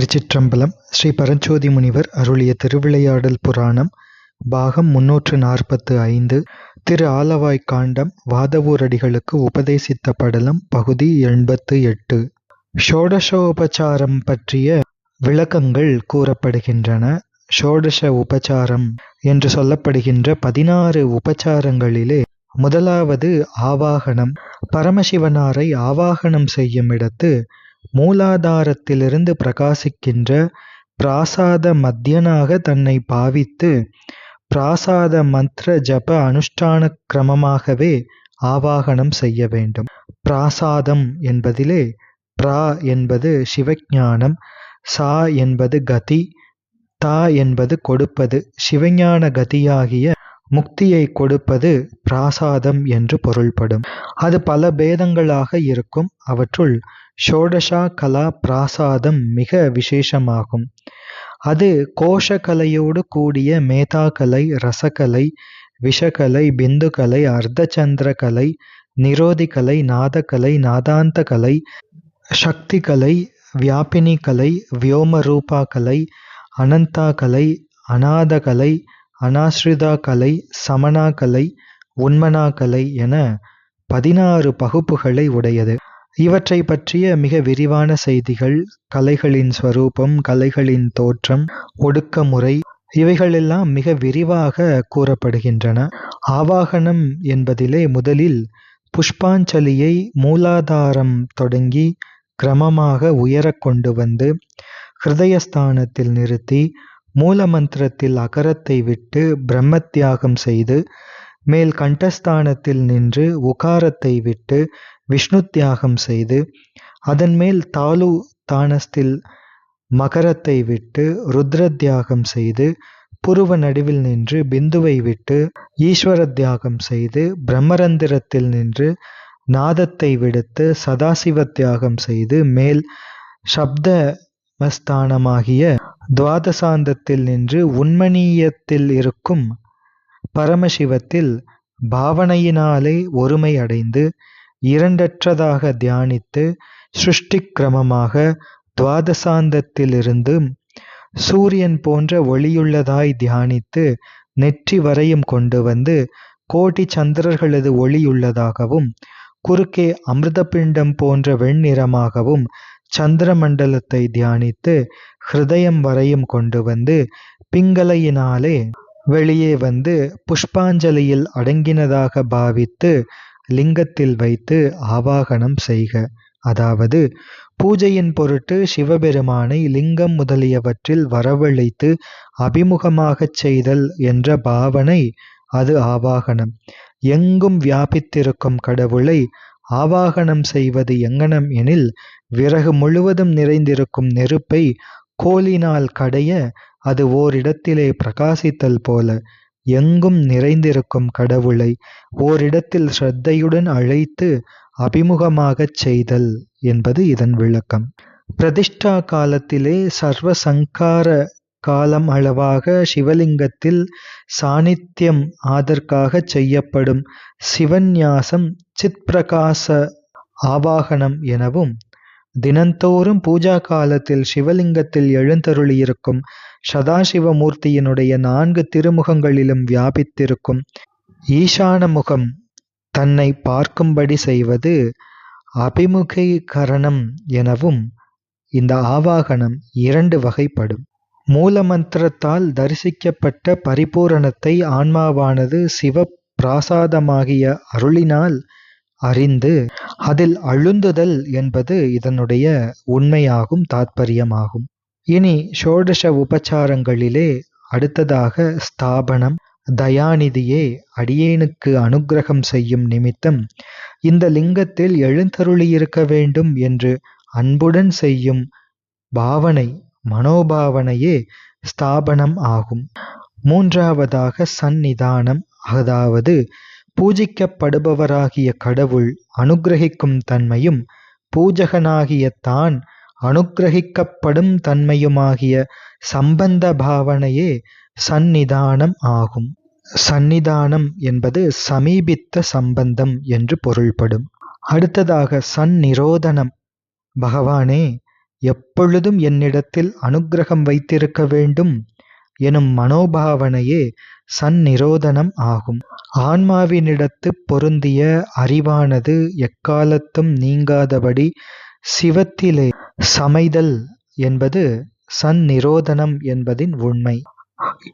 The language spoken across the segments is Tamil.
திருச்சிற்றம்பலம் ஸ்ரீ பரஞ்சோதி முனிவர் அருளிய திருவிளையாடல் புராணம் பாகம் முன்னூற்று நாற்பத்து ஐந்து திரு ஆலவாய் காண்டம் வாதவூரடிகளுக்கு உபதேசித்த படலம் பகுதி எண்பத்து எட்டு. ஷோடசோபச்சாரம் பற்றிய விளக்கங்கள் கூறப்படுகின்றன. ஷோடச உபச்சாரம் என்று சொல்லப்படுகின்ற பதினாறு உபச்சாரங்களிலே முதலாவது ஆவாகனம். பரமசிவனாரை ஆவாகனம் செய்யும் இடத்து மூலாதாரத்திலிருந்து பிரகாசிக்கின்ற பிராசாத மத்தியனாக தன்னை பாவித்து பிராசாத மந்திர ஜப அனுஷ்டான கிரமமாகவே ஆவாகனம் செய்ய வேண்டும். பிராசாதம் என்பதிலே பிரா என்பது சிவஞானம் சா என்பது கதி தா என்பது கொடுப்பது சிவஞான கதியாகிய முக்தியை கொடுப்பது பிராசாதம் என்று பொருள்படும். அது பல பேதங்களாக இருக்கும். அவற்றுள் ஷோடஷா கலா பிராசாதம் மிக விசேஷமாகும். அது கோஷக்கலையோடு கூடிய மேதாக்கலை ரசகலை விஷகலை பிந்துக்கலை அர்த்தச்சந்திர கலை நாதக்கலை நாதகலை நாதாந்த கலை வியோமரூபாக்கலை அனந்தாக்கலை அநாதகலை கலை வியோமரூபா கலை அனந்தா கலை அனாஸ்ரிதா கலை சமணா கலை என பதினாறு பகுப்புகளை உடையது. இவற்றை பற்றிய மிக விரிவான செய்திகள் கலைகளின் ஸ்வரூபம் கலைகளின் தோற்றம் ஒடுக்கமுறை இவைகளெல்லாம் மிக விரிவாக கூறப்படுகின்றன. ஆவாகனம் என்பதிலே முதலில் புஷ்பாஞ்சலியை மூலாதாரம் தொடங்கி கிரமமாக உயரக் கொண்டு வந்து ஹிருதயஸ்தானத்தில் நிறுத்தி மூலமந்திரத்தில் அகரத்தை விட்டு பிரம்மத்தியாகம் செய்து மேல் கண்டஸ்தானத்தில் நின்று உகாரத்தை விட்டு விஷ்ணு தியாகம் செய்து அதன் மேல் தாலு தானஸ்தில் மகரத்தை விட்டு ருத்ர தியாகம் செய்து புருவ நடுவில் நின்று பிந்துவை விட்டு ஈஸ்வர தியாகம் செய்து பிரம்மரந்திரத்தில் நின்று நாதத்தை விடுத்து சதாசிவ தியாகம் செய்து மேல் சப்த மஸ்தானமாகிய துவாதசாந்தத்தில் நின்று உண்மணீயத்தில் இருக்கும் பரமசிவத்தில் பாவனையினாலே ஒருமை அடைந்து இரண்டற்றதாக தியானித்து சிருஷ்டி கிரமமாக சூரியன் போன்ற ஒளியுள்ளதாய் தியானித்து நெற்றி வரையும் கொண்டு வந்து கோடி சந்திரர்களது ஒளியுள்ளதாகவும் குறுக்கே அமிர்தபிண்டம் போன்ற வெண்ணிறமாகவும் சந்திர மண்டலத்தை தியானித்து ஹிருதயம் வரையும் கொண்டு வந்து பிங்களையினாலே வெளியே வந்து புஷ்பாஞ்சலியில் அடங்கினதாக பாவித்து லிங்கத்தில் வைத்து ஆவாகனம் செய்க. அதாவது பூஜையின் பொருட்டு சிவபெருமானை லிங்கம் முதலியவற்றில் வரவழைத்து அபிமுகமாகச் செய்தல் என்ற பாவனை அது ஆவாகனம். எங்கும் வியாபித்திருக்கும் கடவுளை ஆவாகனம் செய்வது எங்கனம் எனில் விறகு முழுவதும் நிறைந்திருக்கும் நெருப்பை கோலினால் கடைய அது ஓரிடத்திலே பிரகாசித்தல் போல. எங்கும் நிறைந்திருக்கும் கடவுளை ஓரிடத்தில் ஸ்ரத்தையுடன் அழைத்து அபிமுகமாகச் செய்தல் என்பது இதன் விளக்கம். பிரதிஷ்டா காலத்திலே சர்வ சங்கார காலம் அளவாக சிவலிங்கத்தில் சாநித்தியம் ஆதற்காக செய்யப்படும் சிவந்யாசம் சித்பிரகாச ஆவாகனம் எனவும் தினந்தோறும் பூஜா காலத்தில் சிவலிங்கத்தில் எழுந்தருளியிருக்கும் சதாசிவமூர்த்தியினுடைய நான்கு திருமுகங்களிலும் வியாபித்திருக்கும் ஈசான முகம் தன்னை பார்க்கும்படி செய்வது அபிமுகீகரணம் எனவும் இந்த ஆவாகனம் இரண்டு வகைப்படும். மூலமந்திரத்தால் தரிசிக்கப்பட்ட பரிபூரணத்தை ஆன்மாவானது சிவ பிராசாதமாகிய அருளினால் அறிந்து அதில் அழுந்துதல் என்பது இதனுடைய உண்மையாகும் தாத்பரியமாகும். இனி ஷோடச உபச்சாரங்களிலே அடுத்ததாக ஸ்தாபனம் தயாநிதியே அடியேனுக்கு அனுக்கிரகம் செய்யும் நிமித்தம் இந்த லிங்கத்தில் எழுந்தருளியிருக்க வேண்டும் என்று அன்புடன் செய்யும் பாவனை மனோபாவனையே ஸ்தாபனம் ஆகும். மூன்றாவதாக சந்நிதானம் அதாவது பூஜிக்கப்படுபவராகிய கடவுள் அனுக்கிரகிக்கும் தன்மையும் பூஜகனாகிய தான் அனுக்கிரகிக்கப்படும் தன்மையுமாகிய சம்பந்த பாவனையே சந்நிதானம் ஆகும். சந்நிதானம் என்பது சமீபித்த சம்பந்தம் என்று பொருள்படும். அடுத்ததாக சந்நிரோதனம். பகவானே எப்பொழுதும் என்னிடத்தில் அனுக்கிரகம் வைத்திருக்க வேண்டும் எனும் மனோபாவனையே சந்நிரோதனம் ஆகும் ஆன்மாவினிடத்துப் பொருந்திய அறிவானது எக்காலத்தும் நீங்காதபடி சிவத்திலே சமைதல் என்பது சந்நிரோதனம் என்பதின் உண்மை.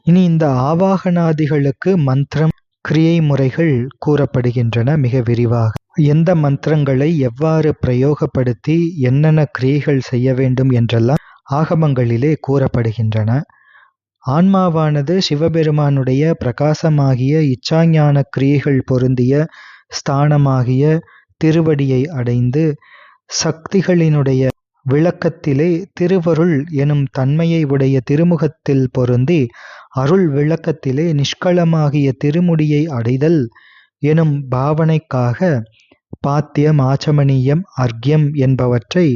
இனி இந்த ஆவாகனாதிகளுக்கு மந்திரம், கிரியை முறைகள் கூறப்படுகின்றன மிக விரிவாக. எந்த மந்திரங்களை எவ்வாறு பிரயோகப்படுத்தி என்னென்ன கிரியைகள் செய்ய வேண்டும் என்றெல்லாம் ஆகமங்களிலே கூறப்படுகின்றன. ஆன்மாவானது சிவபெருமானுடைய பிரகாசமாகிய இச்சாஞான கிரியைகள் பொருந்திய ஸ்தானமாகிய திருவடியை அடைந்து சக்திகளினுடைய விளக்கத்திலே திருவருள் எனும் தன்மையை உடைய திருமுகத்தில் பொருந்தி அருள் விளக்கத்திலே நிஷ்களமாகிய திருமுடியை அடைதல் எனும் பாவனைக்காக பாத்தியம் ஆச்சமணியம் அர்க்யம் என்பவற்றை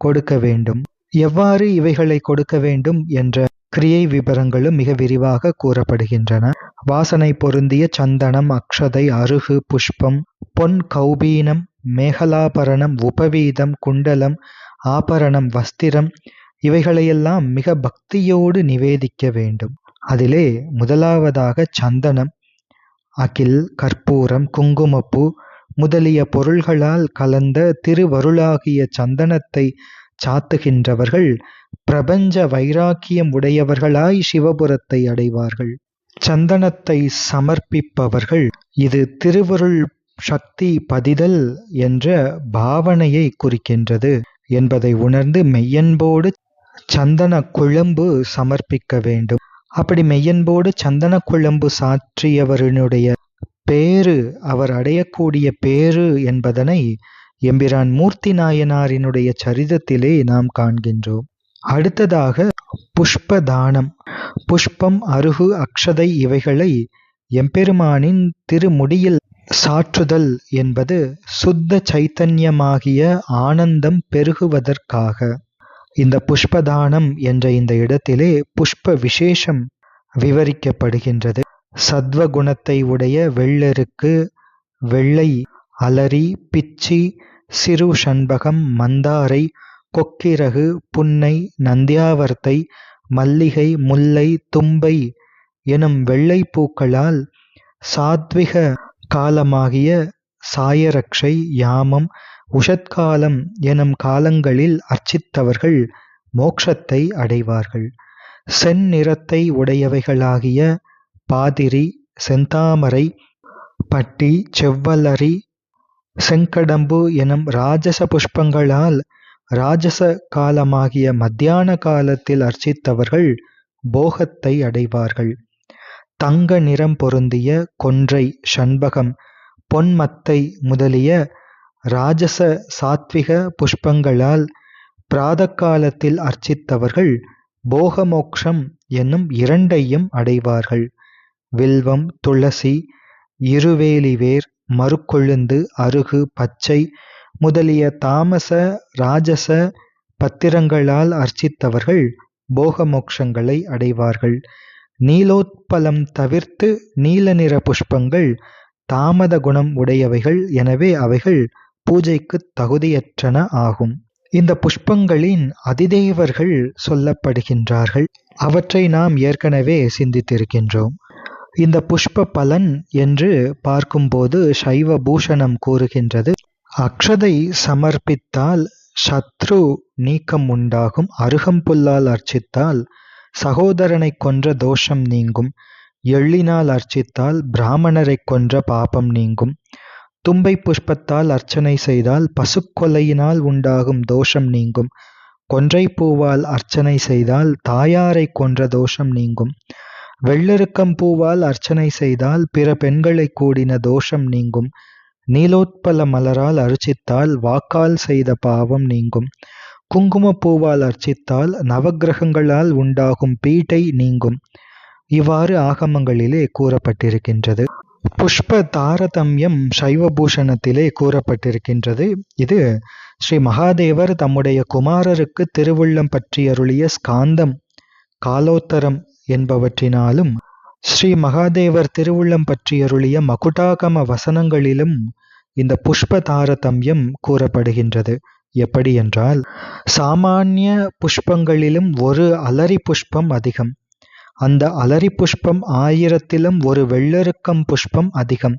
கொடுக்க வேண்டும். எவ்வாறு இவைகளை கொடுக்க வேண்டும் என்ற கிரியை விபரங்களும் மிக விரிவாக கூறப்படுகின்றன. வாசனை பொருந்திய சந்தனம், அக்ஷதை, அருகு, புஷ்பம், பொன் கௌபீனம், மேகலாபரணம், உபவீதம், குண்டலம், ஆபரணம், வஸ்திரம் இவைகளையெல்லாம் மிக பக்தியோடு நிவேதிக்க வேண்டும். அதிலே முதலாவதாக சந்தனம், அகில், கற்பூரம், குங்குமப்பூ முதலிய பொருள்களால் கலந்த திருவருளாகிய சந்தனத்தை சாத்துகின்றவர்கள் பிரபஞ்ச வைராக்கியம் உடையவர்களாய் சிவபுரத்தை அடைவார்கள். சந்தனத்தை சமர்ப்பிப்பவர்கள் இது திருவருள் சக்தி பதிதல் என்ற பாவனையை குறிக்கின்றது என்பதை உணர்ந்து மெய்யன்போடு சந்தன குழம்பு சமர்ப்பிக்க வேண்டும். அப்படி மெய்யன்போடு சந்தன குழம்பு சாற்றியவரினுடைய பேறு அவர் அடையக்கூடிய பேறு என்பதனை எம்பிரான் மூர்த்தி நாயனாரினுடைய சரிதத்திலே நாம் காண்கின்றோம். அடுத்ததாக புஷ்ப தானம். புஷ்பம், அருகு, அக்ஷதை இவைகளை எம்பெருமானின் திருமுடியில் சாற்றுதல் என்பது சுத்த சைத்தன்யமாகிய ஆனந்தம் பெருகுவதற்காக. இந்த புஷ்பதானம் என்ற இந்த இடத்திலே புஷ்ப விசேஷம் விவரிக்கப்படுகின்றது. சத்வ குணத்தை உடைய வெள்ளெருக்கு, வெள்ளை அலரி, பிச்சி, சிறு சண்பகம், மந்தாரை, கொக்கிரகு, புன்னை, நந்தியாவர்த்தை, மல்லிகை, முல்லை, தும்பை எனும் வெள்ளைப் பூக்களால் சாத்விக காலமாகிய சாயரக்ஷை, யாமம், உஷத்காலம் எனும் காலங்களில் அர்ச்சித்தவர்கள் மோக்ஷத்தை அடைவார்கள். செந்நிறத்தை உடையவைகளாகிய பாதிரி, செந்தாமரை, பட்டி, செவ்வலரி, செங்கடம்பு எனும் ராஜச புஷ்பங்களால் ராஜச காலமாகிய மத்தியான காலத்தில் அர்ச்சித்தவர்கள் போகத்தை அடைவார்கள். தங்க நிறம் பொருந்திய கொன்றை, சண்பகம், பொன்மத்தை முதலிய ராஜச சாத்விக புஷ்பங்களால் பிராதகாலத்தில் அர்ச்சித்தவர்கள் போகமோக்ஷம் என்னும் இரண்டையும் அடைவார்கள். வில்வம், துளசி, இருவேலிவேர், மருக்கொழுந்து, அருகு, பச்சை முதலிய தாமச, ராஜச பத்திரங்களால் அர்ச்சித்தவர்கள் போக மோக்ஷங்களை அடைவார்கள். நீலோத்பலம் தவிர்த்து நீல நிற புஷ்பங்கள் தாமத குணம் உடையவைகள் எனவே அவைகள் பூஜைக்குத் தகுதியற்றன ஆகும். இந்த புஷ்பங்களின் அதிதேவர்கள் சொல்லப்படுகின்றார்கள். அவற்றை நாம் ஏற்கனவே சிந்தித்திருக்கின்றோம். இந்த புஷ்ப பலன் என்று பார்க்கும்போது சைவ பூஷணம் கூறுகின்றது அக்ஷதை சமர்ப்பித்தால் சத்ரு நீக்கம் உண்டாகும். அருகம்புல்லால் அர்ச்சித்தால் சகோதரனைக் கொன்ற தோஷம் நீங்கும். எள்ளினால் அர்ச்சித்தால் பிராமணரைக் கொன்ற பாபம் நீங்கும். தும்பை புஷ்பத்தால் அர்ச்சனை செய்தால் பசுக்கொலையினால் உண்டாகும் தோஷம் நீங்கும். கொன்றை பூவால் அர்ச்சனை செய்தால் தாயாரைக் கொன்ற தோஷம் நீங்கும். வெள்ளெருக்கம் பூவால் அர்ச்சனை செய்தால் பிற பெண்களைக் கூடின தோஷம் நீங்கும். நீலோத்பல மலரால் அர்ச்சித்தால் வாக்கால் செய்த பாவம் நீங்கும். குங்குமப் பூவால் அர்ச்சித்தால் நவக்கிரகங்களால் உண்டாகும் பீட்டை நீங்கும். இவ்வாறு ஆகமங்களிலே கூறப்பட்டிருக்கின்றது. புஷ்ப தாரதமியம் சைவபூஷணத்திலே கூறப்பட்டிருக்கின்றது. இது ஸ்ரீ மகாதேவர் தம்முடைய குமாரருக்கு திருவுள்ளம் பற்றியருளிய ஸ்காந்தம், காலோத்தரம் என்பவற்றினாலும் ஸ்ரீ மகாதேவர் திருவுள்ளம் பற்றியருளிய மகுடாகம வசனங்களிலும் இந்த புஷ்ப தாரதமியம் கூறப்படுகின்றது. எப்படி என்றால் சாமானிய புஷ்பங்களிலும் ஒரு அலரி புஷ்பம் அதிகம். அந்த அலரி புஷ்பம் ஆயிரத்திலும் ஒரு வெள்ளருக்கம் புஷ்பம் அதிகம்.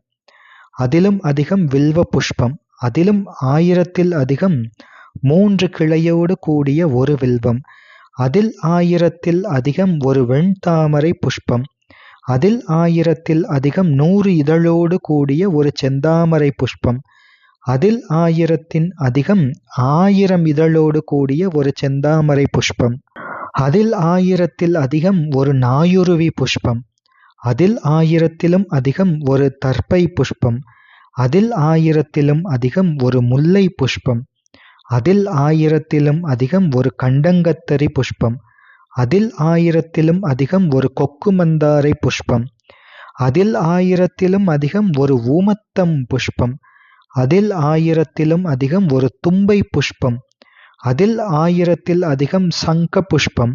அதிலும் அதிகம் வில்வ புஷ்பம். அதிலும் ஆயிரத்தில் அதிகம் மூன்று கிளையோடு கூடிய ஒரு வில்வம். அதில் ஆயிரத்தில் அதிகம் ஒரு வெண்தாமரை புஷ்பம். அதில் ஆயிரத்தில் அதிகம் நூறு இதழோடு கூடிய ஒரு செந்தாமரை புஷ்பம். அதில் ஆயிரத்தின் அதிகம் ஆயிரம் இதழோடு கூடிய ஒரு செந்தாமரை புஷ்பம். அதில் ஆயிரத்தில் அதிகம் ஒரு நாயுருவி புஷ்பம். அதில் ஆயிரத்திலும் அதிகம் ஒரு தர்ப்பை புஷ்பம். அதில் ஆயிரத்திலும் அதிகம் ஒரு முல்லை புஷ்பம். அதில் ஆயிரத்திலும் அதிகம் ஒரு கண்டங்கத்தரி புஷ்பம். அதில் ஆயிரத்திலும் அதிகம் ஒரு கொக்கு மந்தாரை புஷ்பம். அதில் ஆயிரத்திலும் அதிகம் ஒரு ஊமத்தம் புஷ்பம். அதில் ஆயிரத்திலும் அதிகம் ஒரு தும்பை புஷ்பம். அதில் ஆயிரத்தில் அதிகம் சங்க புஷ்பம்.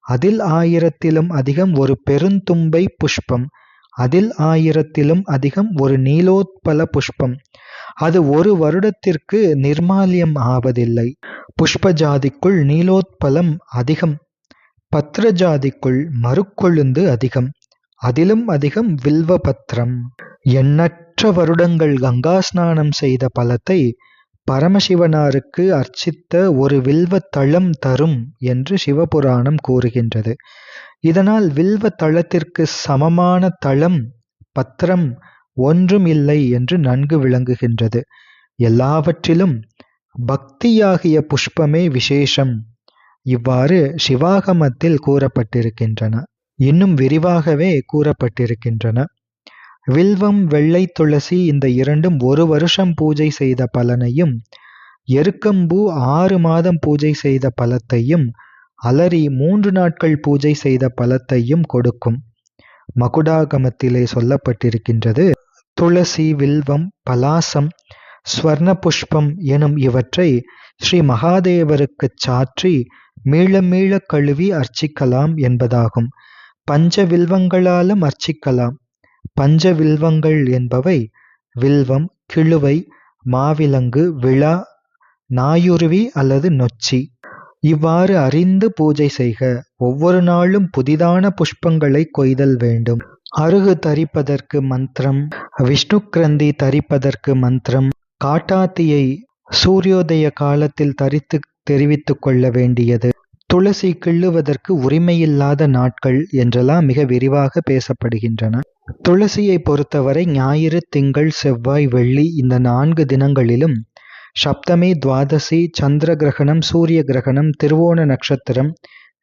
அதில் ஆயிரத்திலும் அதிகம் ஒரு பெருந்தும்பை புஷ்பம். அதில் ஆயிரத்திலும் அதிகம் ஒரு நீலோத்பல புஷ்பம். அது ஒரு வருடத்திற்கு நிர்மால்யம் ஆவதில்லை. புஷ்ப ஜாதிக்குள் நீலோத்பலம் அதிகம். பத்ர ஜாதிக்குள் மறுக்கொழுந்து அதிகம். அதிலும் அதிகம் வில்வபத்திரம் எண்ணற்ற வருடங்கள் கங்கா ஸ்நானம் செய்த பலத்தை பரமசிவனாருக்கு அர்ச்சித்த ஒரு வில்வ தளம் தரும் என்று சிவபுராணம் கூறுகின்றது. இதனால் வில்வ தளத்திற்கு சமமான தளம் பத்திரம் ஒன்றும் இல்லை என்று நன்கு விளங்குகின்றது. எல்லாவற்றிலும் பக்தியாகிய புஷ்பமே விசேஷம். இவ்வாறு சிவாகமத்தில் கூறப்பட்டிருக்கின்றன. இன்னும் விரிவாகவே கூறப்பட்டிருக்கின்றன. வில்வம் வெள்ளை துளசி இந்த இரண்டும் ஒரு வருஷம் பூஜை செய்த பலனையும் எருக்கம்பூ ஆறு மாதம் பூஜை செய்த பலத்தையும் அலரி மூன்று நாட்கள் பூஜை செய்த பலத்தையும் கொடுக்கும். மகுடாகமத்திலே சொல்லப்பட்டிருக்கின்றது துளசி வில்வம் பலாசம் ஸ்வர்ண புஷ்பம் எனும் இவற்றை ஸ்ரீ மகாதேவருக்குச் சாற்றி மீள மீள கழுவி அர்ச்சிக்கலாம் என்பதாகும். பஞ்ச வில்வங்களாலும் அர்ச்சிக்கலாம். பஞ்ச வில்வங்கள் என்பவை வில்வம் கிழுவை மாவிலங்கு விழா நாயுருவி அல்லது நொச்சி. இவ்வாறு அறிந்து பூஜை செய்க. ஒவ்வொரு நாளும் புதிதான புஷ்பங்களை கொய்தல் வேண்டும். அருகு தரிப்பதற்கு மந்திரம் விஷ்ணு கிரந்தி தரிப்பதற்கு மந்திரம் காட்டாத்தியை சூரியோதய காலத்தில் தரித்து தெரிவித்துக் கொள்ள வேண்டியது. துளசி கிள்ளுவதற்கு உரிமையில்லாத நாட்கள் என்றெல்லாம் மிக விரிவாக பேசப்படுகின்றன. துளசியை பொறுத்தவரை ஞாயிறு திங்கள் செவ்வாய் வெள்ளி இந்த நான்கு தினங்களிலும் சப்தமி துவாதசி சந்திர கிரகணம் சூரிய கிரகணம் திருவோண நட்சத்திரம்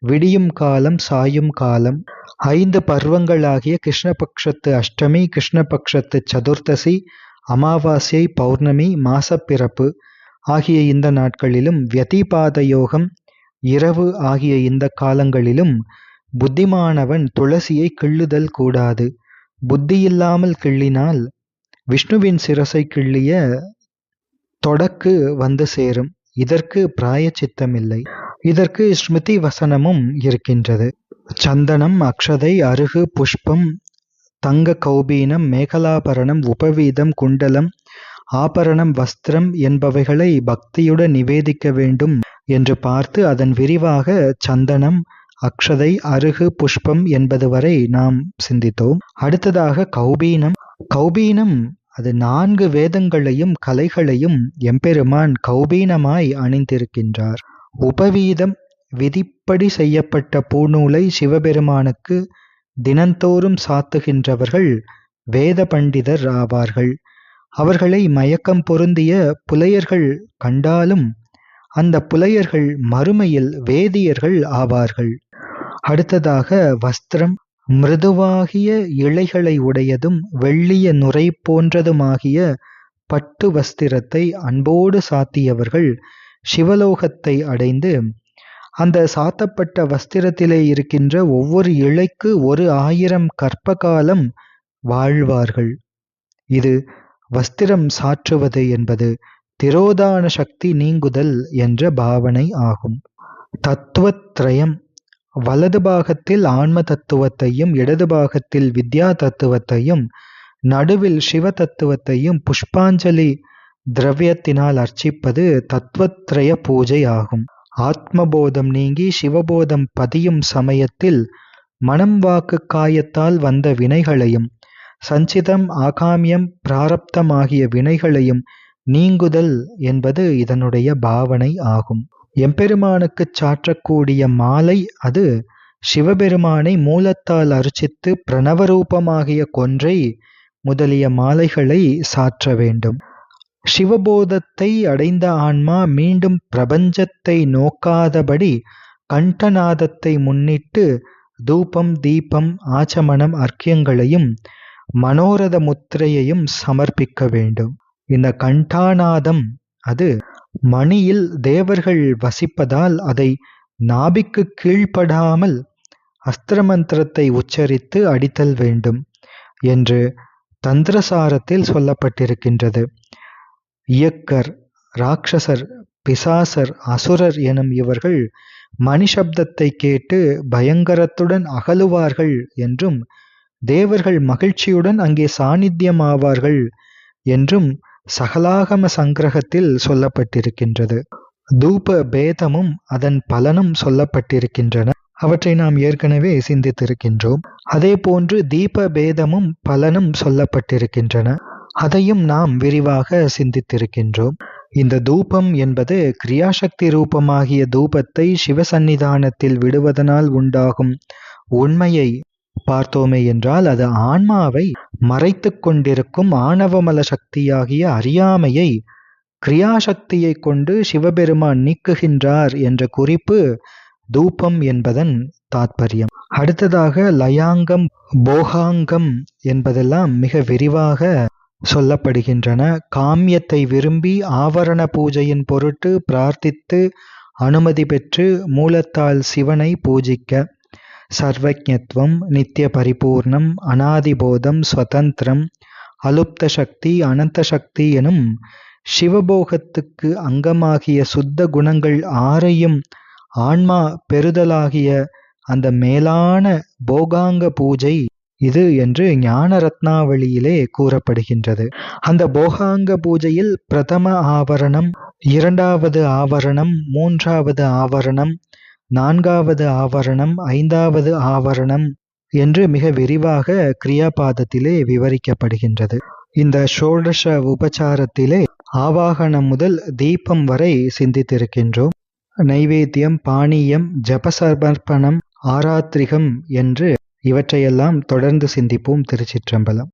விடியும் காலம் சாயும் காலம் ஐந்து பர்வங்களாகிய கிருஷ்ணபக்ஷத்து அஷ்டமி கிருஷ்ணபக்ஷத்து சதுர்த்தசி அமாவாசை பௌர்ணமி மாசப்பிறப்பு ஆகிய இந்த நாட்களிலும் வியதிபாத யோகம் இரவு ஆகிய இந்த காலங்களிலும் புத்திமானவன் துளசியை கிள்ளுதல் கூடாது. புத்தியில்லாமல் கிள்ளினால் விஷ்ணுவின் சிரசை கிள்ளிய தொடக்கு வந்து சேரும். இதற்கு பிராயச்சித்தமில்லை. இதற்கு ஸ்மிருதி வசனமும் இருக்கின்றது. சந்தனம் அக்ஷதை அருகு புஷ்பம் தங்க கௌபீனம் மேகலாபரணம் உபவீதம் குண்டலம் ஆபரணம் வஸ்திரம் என்பவைகளை பக்தியுடன் நிவேதிக்க வேண்டும் என்று பார்த்து அதன் விரிவாக சந்தனம் அக்ஷதை அருகு புஷ்பம் என்பது வரை நாம் சிந்தித்தோம். அடுத்ததாக கௌபீனம். கௌபீனம் அது நான்கு வேதங்களையும் கலைகளையும் எம்பெருமான் கௌபீனமாய் அணிந்திருக்கின்றார். உபவீதம் விதிப்படி செய்யப்பட்ட பூநூலை சிவபெருமானுக்கு தினந்தோறும் சாத்துகின்றவர்கள் வேத பண்டிதர் ஆவார்கள். அவர்களை மயக்கம் பொருந்திய புலையர்கள் கண்டாலும் அந்த புலையர்கள் மறுமையில் வேதியர்கள் ஆவார்கள். அடுத்ததாக வஸ்திரம் மிருதுவாகிய இலைகளை உடையதும் வெள்ளிய நுரை போன்றதுமாகிய பட்டு வஸ்திரத்தை அன்போடு சாத்தியவர்கள் சிவலோகத்தை அடைந்து அந்த சாத்தப்பட்ட வஸ்திரத்திலே இருக்கின்ற ஒவ்வொரு இழைக்கு ஒரு ஆயிரம் கற்ப காலம் வாழ்வார்கள். இது வஸ்திரம் சாற்றுவது என்பது திரோதான சக்தி நீங்குதல் என்ற பாவனை ஆகும். தத்துவத்ரயம் வலது பாகத்தில் ஆன்ம தத்துவத்தையும் இடது பாகத்தில் வித்யா தத்துவத்தையும் நடுவில் சிவ தத்துவத்தையும் புஷ்பாஞ்சலி திரவியத்தினால் அர்ச்சிப்பது தத்துவத்ரய பூஜை ஆகும். ஆத்மபோதம் நீங்கி சிவபோதம் பதியும் சமயத்தில் மனம் வாக்கு காயத்தால் வந்த வினைகளையும் சஞ்சிதம் ஆகாமியம் பிராரப்தமாகிய வினைகளையும் நீங்குதல் என்பது இதனுடைய பாவனை ஆகும். எம்பெருமானுக்குச் சாற்றக்கூடிய மாலை அது சிவபெருமானை மூலத்தால் அர்ச்சித்து பிரணவரூபமாகிய கொன்றை முதலிய மாலைகளை சாற்ற வேண்டும். சிவபோதத்தை அடைந்த ஆன்மா மீண்டும் பிரபஞ்சத்தை நோக்காதபடி கண்டநாதத்தை முன்னிட்டு தூபம் தீபம் ஆச்சமணம் அர்க்கியங்களையும் மனோரத முத்திரையையும் சமர்ப்பிக்க வேண்டும். இந்த கண்டாநாதம் அது மணியில் தேவர்கள் வசிப்பதால் அதை நாபிக்கு கீழ்ப்படாமல் அஸ்திரமந்திரத்தை உச்சரித்து அடித்தல் வேண்டும் என்று தந்திரசாரத்தில் சொல்லப்பட்டிருக்கின்றது. இயக்கர் ராட்சசர் பிசாசர் அசுரர் எனும் இவர்கள் மணிசப்தத்தை கேட்டு பயங்கரத்துடன் அகலுவார்கள் என்றும் தேவர்கள் மகிழ்ச்சியுடன் அங்கே சாநித்தியமாவார்கள் என்றும் சகலாகம சங்கிரகத்தில் சொல்லப்பட்டிருக்கின்றது. தூப பேதமும் அதன் பலனும் சொல்லப்பட்டிருக்கின்றன. அவற்றை நாம் ஏற்கனவே சிந்தித்திருக்கின்றோம். அதே போன்று தீப பேதமும் பலனும் சொல்லப்பட்டிருக்கின்றன. அதையும் நாம் விரிவாக சிந்தித்திருக்கின்றோம். இந்த தூபம் என்பது கிரியாசக்தி ரூபமாகிய தூபத்தை சிவசன்னிதானத்தில் விடுவதனால் உண்டாகும் உண்மையை பார்த்தோமே என்றால் அது ஆன்மாவை மறைத்து கொண்டிருக்கும் ஆணவமல சக்தியாகிய அறியாமையை கிரியாசக்தியை கொண்டு சிவபெருமான் நீக்குகின்றார் என்ற குறிப்பு தூபம் என்பதன் தாத்பரியம். அடுத்ததாக லயாங்கம் போகாங்கம் என்பதெல்லாம் மிக விரிவாக சொல்லப்படுகின்றன. காமியத்தை விரும்பி ஆவரண பூஜையின் பொருட்டு பிரார்த்தித்து அனுமதி பெற்று மூலத்தால் சிவனை பூஜிக்க. சர்வஜத்வம் நித்திய பரிபூர்ணம் அனாதிபோதம் ஸ்வதந்திரம் அலுப்த சக்தி அனந்த சக்தி எனும் சிவபோகத்துக்கு அங்கமாகிய சுத்த குணங்கள் ஆறையும் ஆன்மா பெறுதலாகிய அந்த மேலான போகாங்க பூஜை இது என்று ஞான ரத்னாவளியிலே கூறப்படுகின்றது. அந்த போகாங்க பூஜையில் பிரதம ஆவரணம் இரண்டாவது ஆவரணம் மூன்றாவது ஆவரணம் நான்காவது ஆவரணம் ஐந்தாவது ஆவரணம் என்று மிக விரிவாக கிரியாபாதத்திலே விவரிக்கப்படுகின்றது. இந்த ஷோடஷ உபச்சாரத்திலே ஆவாகனம் முதல் தீபம் வரை சிந்தித்திருக்கின்றோம். நைவேத்தியம் பானீயம் ஜபசமர்ப்பணம் ஆராத்ரிகம் என்று இவற்றையெல்லாம் தொடர்ந்து சிந்திப்போம் திருச்சிற்றம்பலம்.